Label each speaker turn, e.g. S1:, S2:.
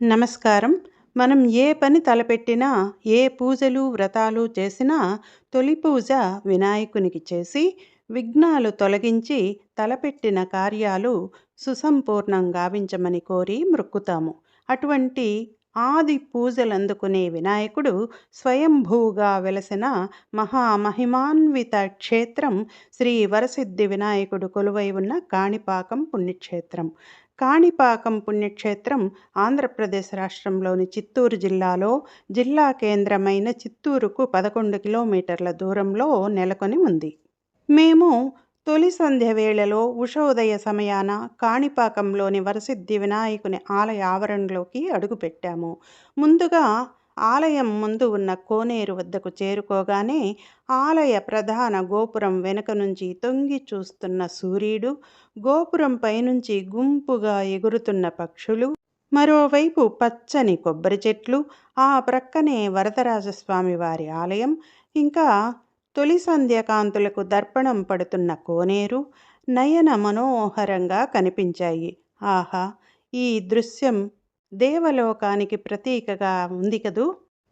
S1: నమస్కారం. మనం ఏ పని తలపెట్టినా ఏ పూజలు వ్రతాలు చేసినా తొలి పూజ వినాయకునికి చేసి విఘ్నాలు తొలగించి తలపెట్టిన కార్యాలు సుసంపూర్ణం గావించమని కోరి మొక్కుతాము. అటువంటి ఆది పూజలందుకునే వినాయకుడు స్వయంభూగా వెలసిన మహామహిమాన్విత క్షేత్రం శ్రీ వరసిద్ధి వినాయకుడు కొలువై ఉన్న కాణిపాకం పుణ్యక్షేత్రం. కాణిపాకం పుణ్యక్షేత్రం ఆంధ్రప్రదేశ్ రాష్ట్రంలోని చిత్తూరు జిల్లాలో జిల్లా కేంద్రమైన చిత్తూరుకు పదకొండు కిలోమీటర్ల దూరంలో నెలకొని ఉంది. మేము తొలి సంధ్య వేళలో ఉషోదయ సమయాన కాణిపాకంలోని వరసిద్ధి వినాయకుని ఆలయ ఆవరణలోకి అడుగుపెట్టాము. ముందుగా ఆలయం ముందు ఉన్న కోనేరు వద్దకు చేరుకోగానే ఆలయ ప్రధాన గోపురం వెనుక నుంచి తొంగి చూస్తున్న సూర్యుడు గోపురం పైనుంచి గుంపుగా ఎగురుతున్న పక్షులు మరోవైపు పచ్చని కొబ్బరి చెట్లు ఆ ప్రక్కనే వరదరాజస్వామి వారి ఆలయం ఇంకా తొలి సంధ్యకాంతులకు దర్పణం పడుతున్న కోనేరు నయన మనోహరంగా కనిపించాయి. ఆహా ఈ దృశ్యం దేవలోకానికి ప్రతీకగా ఉంది కదూ?